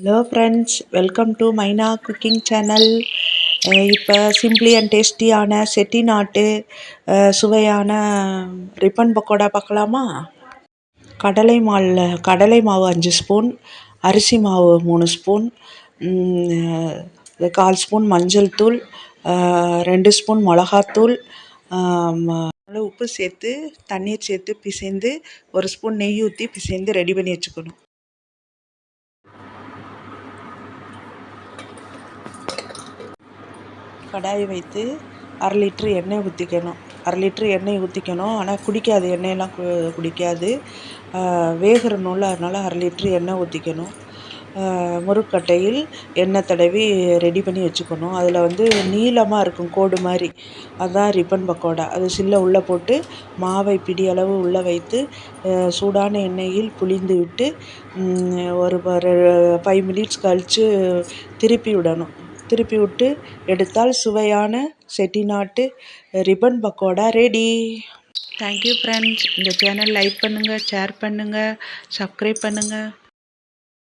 Hello friends welcome to Maina cooking channel இப்போ simply and டேஸ்டியான செட்டிநாட்டு சுவையான ரிப்பன் பக்கோடா பார்க்கலாமா? கடலை மாவில் கடலை மாவு அஞ்சு ஸ்பூன் அரிசி மாவு மூணு ஸ்பூன் eh, கால் ஸ்பூன் மஞ்சள் தூள் eh, ரெண்டு ஸ்பூன் மிளகாத்தூள் உப்பு சேர்த்து தண்ணீர் சேர்த்து பிசைந்து ஒரு ஸ்பூன் நெய் ஊற்றி பிசைந்து ரெடி பண்ணி வச்சுக்கணும். கடாயை வைத்து அரை லிட்ரு எண்ணெய் ஊற்றிக்கணும் அரை லிட்ரு எண்ணெய் ஊற்றிக்கணும் ஆனால் குடிக்காது எண்ணெயெல்லாம் கு குடிக்காது. ஆஹ் வேகறணும்ல அதனால் அரை லிட்ரு எண்ணெய் ஊற்றிக்கணும் முறுக்கட்டையில் எண்ணெய் தடவி ரெடி பண்ணி வச்சுக்கணும். அதில் வந்து நீளமாக இருக்கும் கோடு மாதிரி அதுதான் ரிப்பன் பக்கோடா. அது சில்ல உள்ளே போட்டு மாவை பிடி அளவு உள்ளே வைத்து சூடான எண்ணெயில் புழிந்து விட்டு ஒரு ஃபைவ் மினிட்ஸ் கழித்து திருப்பி விடணும். திருப்பி விட்டு எடுத்தால் சுவையான செட்டிநாட்டு ribbon pakoda ready thank you friends இந்த சேனல் லைக் பண்ணுங்கள் ஷேர் பண்ணுங்கள் சப்ஸ்கிரைப் பண்ணுங்கள்